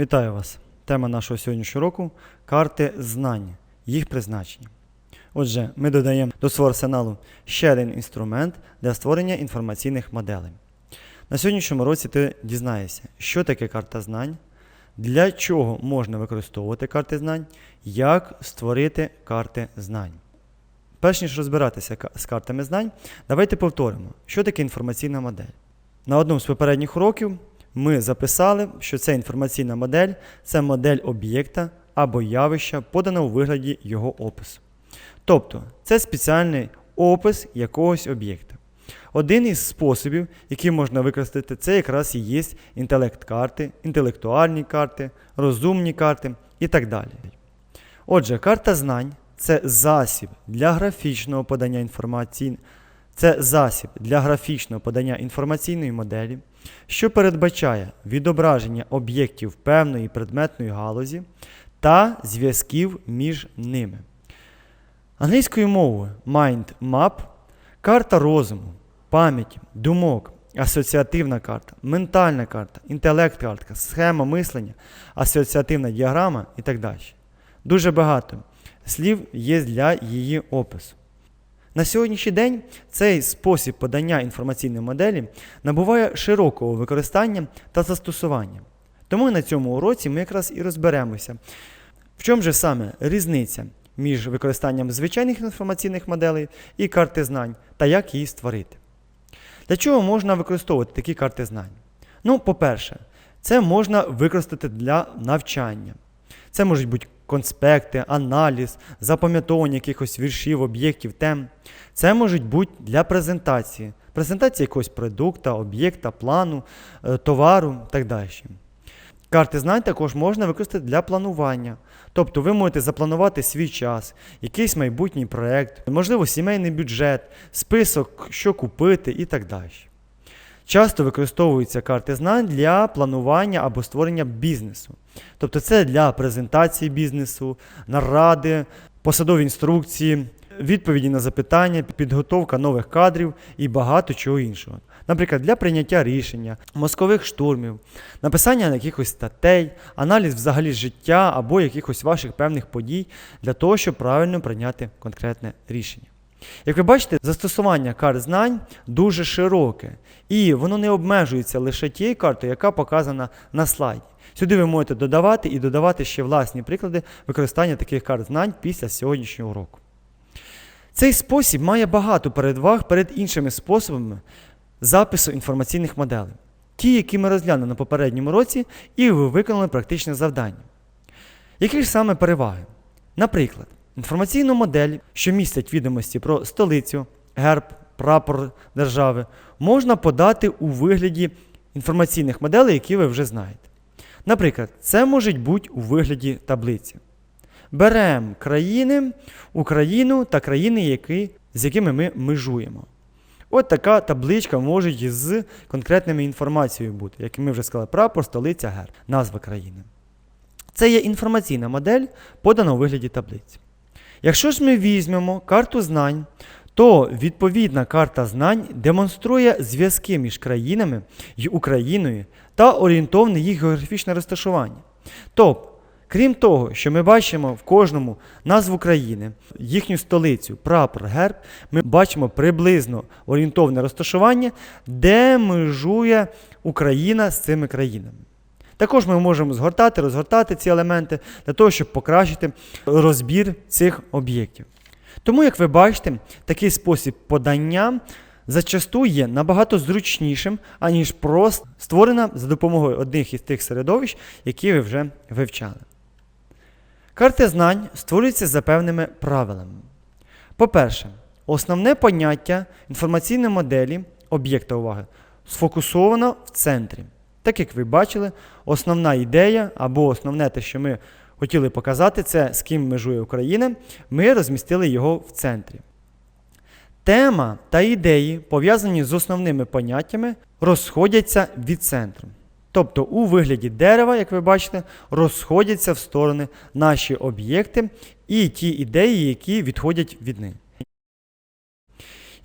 Вітаю вас! Тема нашого сьогоднішнього року карти знань, їх призначення. Отже, ми додаємо до свого арсеналу ще один інструмент для створення інформаційних моделей. На сьогоднішньому році ти дізнаєшся, що таке карта знань, для чого можна використовувати карти знань, як створити карти знань. Перш ніж розбиратися з картами знань, давайте повторимо, що таке інформаційна модель. На одному з попередніх уроків ми записали, що це інформаційна модель це модель об'єкта або явища, подана у вигляді його опису. Тобто, це спеціальний опис якогось об'єкта. Один із способів, який можна використати, це якраз і є інтелект-карти, інтелектуальні карти, розумні карти і так далі. Отже, карта знань це засіб для графічного подання інформації, це засіб для графічного подання інформаційної моделі, що передбачає відображення об'єктів певної предметної галузі та зв'язків між ними. Англійською мовою Mind Map карта розуму, пам'яті, думок, асоціативна карта, ментальна карта, інтелект-картка, схема мислення, асоціативна діаграма і так далі. Дуже багато слів є для її опису. На сьогоднішній день цей спосіб подання інформаційної моделі набуває широкого використання та застосування. Тому на цьому уроці ми якраз і розберемося, в чому же саме різниця між використанням звичайних інформаційних моделей і карти знань та як її створити. Для чого можна використовувати такі карти знань? Ну, по-перше, це можна використати для навчання. Це можуть бути конспекти, аналіз, запам'ятовування якихось віршів, об'єктів, тем. Це можуть бути для презентації, презентації якогось продукту, об'єкта, плану, е, товару так далі. Карти знань також можна використати для планування. Тобто ви можете запланувати свій час, якийсь майбутній проєкт, можливо, сімейний бюджет, список, що купити і так далі. Часто використовуються карти знань для планування або створення бізнесу. Тобто це для презентації бізнесу, наради, посадові інструкції, відповіді на запитання, підготовка нових кадрів і багато чого іншого. Наприклад, для прийняття рішення, мозкових штурмів, написання якихось статей, аналіз взагалі життя або якихось ваших певних подій для того, щоб правильно прийняти конкретне рішення. Як ви бачите, застосування карт знань дуже широке, і воно не обмежується лише тією картою, яка показана на слайді. Сюди ви можете додавати і додавати ще власні приклади використання таких карт знань після сьогоднішнього уроку. Цей спосіб має багато передваг перед іншими способами запису інформаційних моделей, ті, які ми розглянули на попередньому році, і ви виконали практичне завдання. Які ж саме переваги? Наприклад, інформаційну модель, що містить відомості про столицю, герб, прапор держави, можна подати у вигляді інформаційних моделей, які ви вже знаєте. Наприклад, це може бути у вигляді таблиці. Беремо країни, Україну та країни, які, з якими ми межуємо. От така табличка може з конкретними інформацією бути, як ми вже сказали, прапор, столиця, герб, назва країни. Це є інформаційна модель, подана у вигляді таблиці. Якщо ж ми візьмемо карту знань, то відповідна карта знань демонструє зв'язки між країнами і Україною та орієнтовне їх географічне розташування. Тобто, крім того, що ми бачимо в кожному назву країни, їхню столицю, прапор, герб, ми бачимо приблизно орієнтовне розташування, де межує Україна з цими країнами. Також ми можемо згортати, розгортати ці елементи для того, щоб покращити розбір цих об'єктів. Тому, як ви бачите, такий спосіб подання зачасту є набагато зручнішим, аніж просто створена за допомогою одних із тих середовищ, які ви вже вивчали. Карти знань створюються за певними правилами. По-перше, основне поняття інформаційної моделі об'єкта уваги сфокусовано в центрі. Так як ви бачили, основна ідея або основне те, що ми хотіли показати, це з ким межує Україна, ми розмістили його в центрі. Тема та ідеї, пов'язані з основними поняттями, розходяться від центру. Тобто у вигляді дерева, як ви бачите, розходяться в сторони наші об'єкти і ті ідеї, які відходять від них.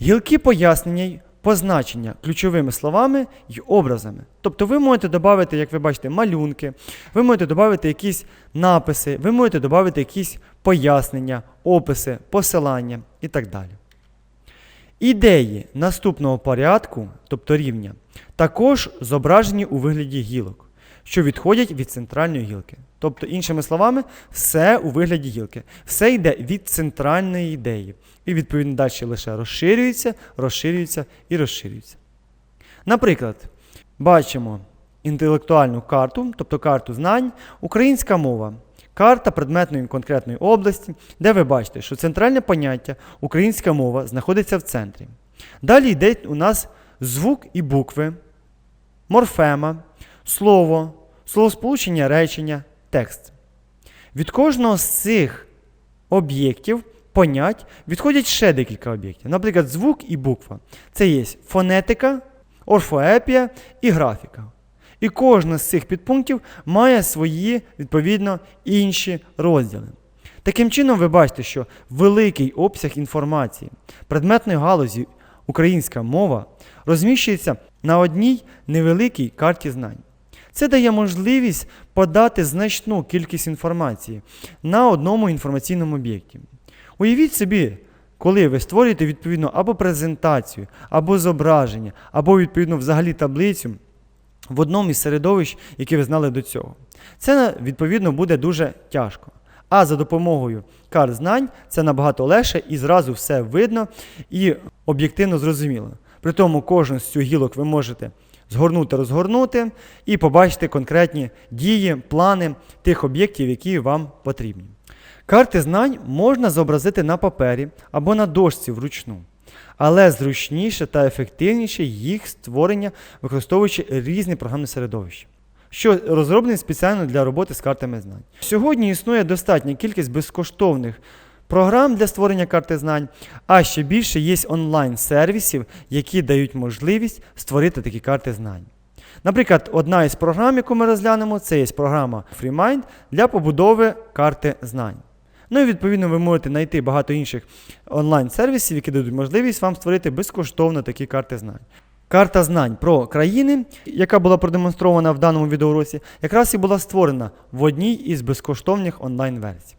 Гілки пояснення позначення ключовими словами і образами. Тобто ви можете додати, як ви бачите, малюнки, ви можете додати якісь написи, ви можете додати якісь пояснення, описи, посилання і так далі. Ідеї наступного порядку, тобто рівня, також зображені у вигляді гілок, що відходять від центральної гілки. Тобто, іншими словами, все у вигляді гілки. Все йде від центральної ідеї. І відповідно далі лише розширюється, розширюється і розширюється. Наприклад, бачимо інтелектуальну карту, тобто карту знань, українська мова. Карта предметної конкретної області, де ви бачите, що центральне поняття українська мова знаходиться в центрі. Далі йде у нас звук і букви, морфема, слово, словосполучення речення, текст. Від кожного з цих об'єктів, понять, відходять ще декілька об'єктів. Наприклад, звук і буква. Це є фонетика, орфоепія і графіка. І кожен з цих підпунктів має свої, відповідно, інші розділи. Таким чином, ви бачите, що великий обсяг інформації предметної галузі українська мова розміщується на одній невеликій карті знань. Це дає можливість подати значну кількість інформації на одному інформаційному об'єкті. Уявіть собі, коли ви створюєте відповідно або презентацію, або зображення, або відповідно взагалі таблицю в одному із середовищ, які ви знали до цього. Це відповідно буде дуже тяжко. А за допомогою карт знань це набагато легше і зразу все видно і об'єктивно зрозуміло. При тому кожен з цих гілок ви можете згорнути, розгорнути і побачити конкретні дії, плани тих об'єктів, які вам потрібні. Карти знань можна зобразити на папері або на дошці вручну, але зручніше та ефективніше їх створення, використовуючи різні програмні середовища, що розроблені спеціально для роботи з картами знань. Сьогодні існує достатня кількість безкоштовних програм для створення карти знань, а ще більше є онлайн-сервісів, які дають можливість створити такі карти знань. Наприклад, одна із програм, яку ми розглянемо, це є програма FreeMind для побудови карти знань. Ну і відповідно ви можете знайти багато інших онлайн-сервісів, які дадуть можливість вам створити безкоштовно такі карти знань. Карта знань про країни, яка була продемонстрована в даному відеоуроці, якраз і була створена в одній із безкоштовних онлайн-версій.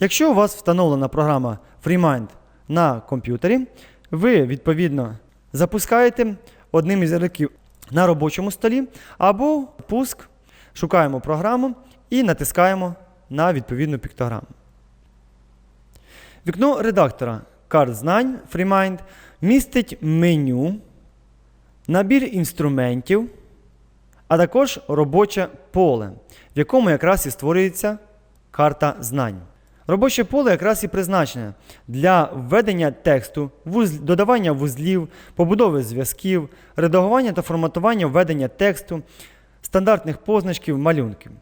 Якщо у вас встановлена програма FreeMind на комп'ютері, ви відповідно запускаєте одним із ярликів на робочому столі або пуск, шукаємо програму і натискаємо на відповідну піктограму. Вікно редактора карт знань FreeMind містить меню, набір інструментів, а також робоче поле, в якому якраз і створюється карта знань. Робоче поле якраз і призначене для введення тексту, додавання вузлів, побудови зв'язків, редагування та форматування введення тексту, стандартних позначків, малюнків.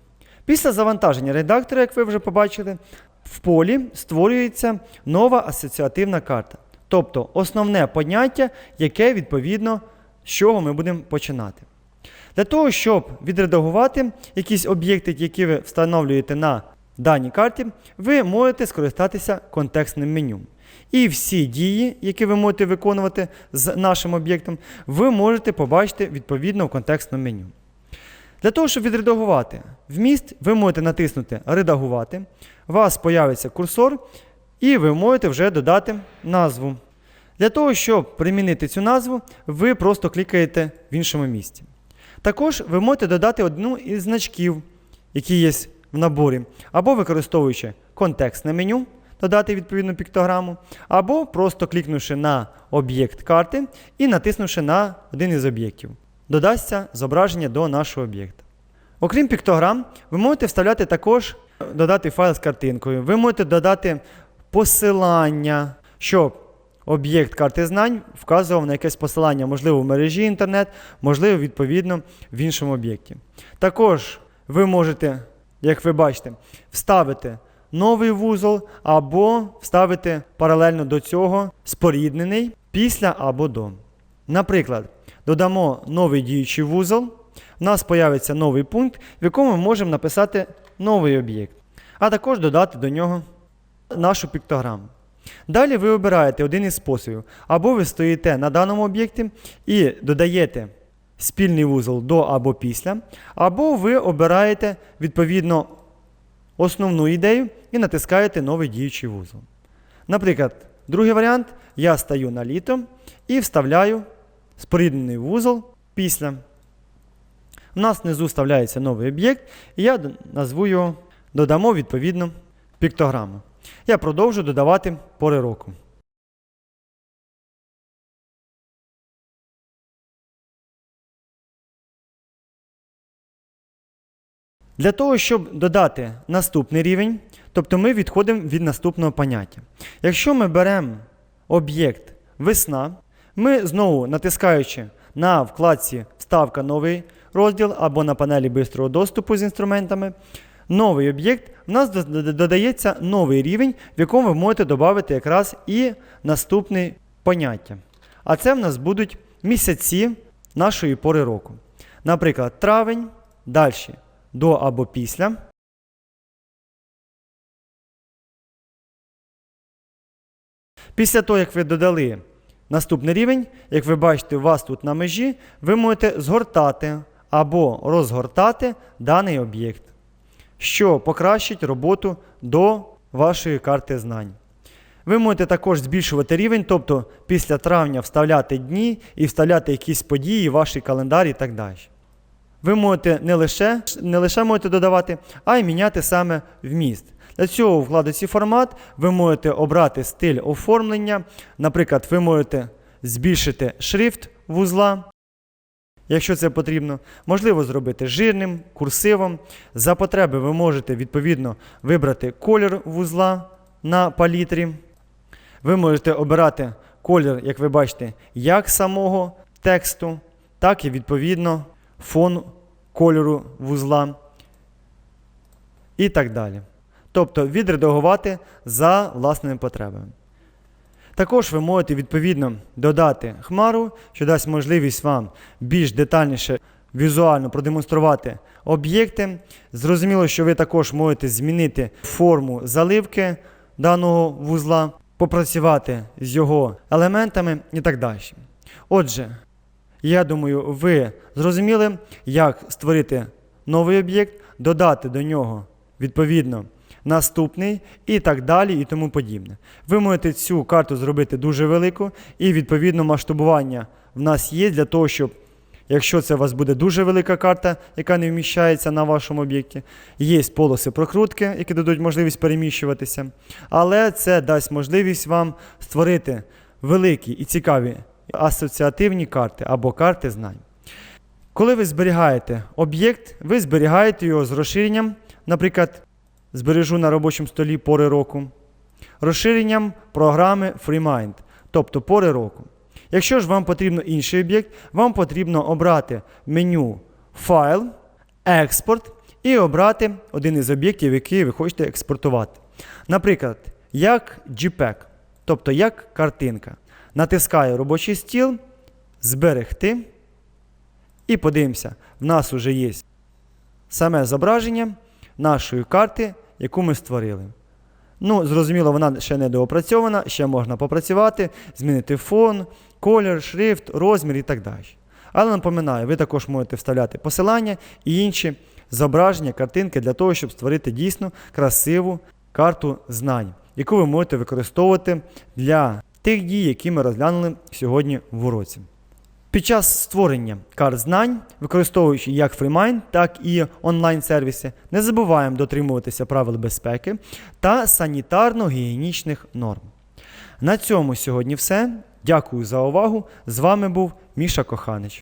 Після завантаження редактора, як ви вже побачили, в полі створюється нова асоціативна карта. Тобто основне поняття, яке відповідно з чого ми будемо починати. Для того, щоб відредагувати якісь об'єкти, які ви встановлюєте на даній карті, ви можете скористатися контекстним меню. І всі дії, які ви можете виконувати з нашим об'єктом, ви можете побачити відповідно в контекстному меню. Для того, щоб відредагувати вміст, ви можете натиснути Редагувати, у вас появиться курсор, і ви можете вже додати назву. Для того, щоб примінити цю назву, ви просто клікаєте в іншому місці. Також ви можете додати одну із значків, які є в наборі, або використовуючи контекстне меню, додати відповідну піктограму, або просто клікнувши на об'єкт карти і натиснувши на один із об'єктів. Додасться зображення до нашого об'єкта. Окрім піктограм, ви можете вставляти також додати файл з картинкою. Ви можете додати посилання, щоб об'єкт карти знань вказував на якесь посилання, можливо, в мережі інтернет, можливо, відповідно в іншому об'єкті. Також ви можете, як ви бачите, вставити новий вузол або вставити паралельно до цього споріднений після або до. Наприклад, додамо новий діючий вузол, у нас появиться новий пункт, в якому ми можемо написати новий об'єкт, а також додати до нього нашу піктограму. Далі ви обираєте один із способів. Або ви стоїте на даному об'єкті і додаєте спільний вузол до або після, або ви обираєте відповідно основну ідею і натискаєте новий діючий вузол. Наприклад, другий варіант я стаю на літо і вставляю споріднений вузол після. У нас внизу вставляється новий об'єкт, і я назву його, додамо відповідно піктограму. Я продовжу додавати пори року. Для того, щоб додати наступний рівень, тобто ми відходимо від наступного поняття. Якщо ми беремо об'єкт весна, ми знову натискаючи на вкладці Вставка новий розділ або на панелі бистрого доступу з інструментами, новий об'єкт, в нас до- до- додається новий рівень, в якому ви можете додати якраз і наступне поняття. А це в нас будуть місяці нашої пори року. Наприклад, травень, далі до або після. Після того, як ви додали наступний рівень, як ви бачите, у вас тут на межі, ви можете згортати або розгортати даний об'єкт, що покращить роботу до вашої карти знань. Ви можете також збільшувати рівень, тобто після травня вставляти дні і вставляти якісь події, ваші календар і так далі. Ви можете не лише, не лише можете додавати, а й міняти саме вміст. Для цього в вкладці формат ви можете обрати стиль оформлення. Наприклад, ви можете збільшити шрифт вузла, якщо це потрібно. Можливо зробити жирним, курсивом. За потреби ви можете відповідно вибрати колір вузла на палітрі. Ви можете обирати колір, як ви бачите, як самого тексту, так і відповідно фон кольору вузла і так далі. Тобто відредагувати за власними потребами. Також ви можете відповідно додати хмару, що дасть можливість вам більш детальніше візуально продемонструвати об'єкти. Зрозуміло, що ви також можете змінити форму заливки даного вузла, попрацювати з його елементами і так далі. Отже, я думаю, ви зрозуміли, як створити новий об'єкт, додати до нього відповідно наступний і так далі, і тому подібне. Ви можете цю карту зробити дуже велику, і відповідно масштабування в нас є для того, щоб, якщо це у вас буде дуже велика карта, яка не вміщається на вашому об'єкті, є полоси прокрутки, які дадуть можливість переміщуватися. Але це дасть можливість вам створити великі і цікаві асоціативні карти або карти знань. Коли ви зберігаєте об'єкт, ви зберігаєте його з розширенням, наприклад, збережу на робочому столі пори року, розширенням програми FreeMind, тобто пори року. Якщо ж вам потрібно інший об'єкт, вам потрібно обрати меню Файл, Експорт і обрати один із об'єктів, який ви хочете експортувати. Наприклад, як JPEG, тобто як картинка. Натискаю робочий стіл, зберегти. І подивимося, в нас вже є саме зображення нашої карти, яку ми створили. Ну, зрозуміло, вона ще не доопрацьована, ще можна попрацювати, змінити фон, колір, шрифт, розмір і так далі. Але напоминаю, ви також можете вставляти посилання і інші зображення, картинки для того, щоб створити дійсно красиву карту знань, яку ви можете використовувати для тих дій, які ми розглянули сьогодні в уроці. Під час створення карт знань, використовуючи як FreeMind, так і онлайн-сервіси, не забуваємо дотримуватися правил безпеки та санітарно-гігієнічних норм. На цьому сьогодні все. Дякую за увагу. З вами був Міша Коханич.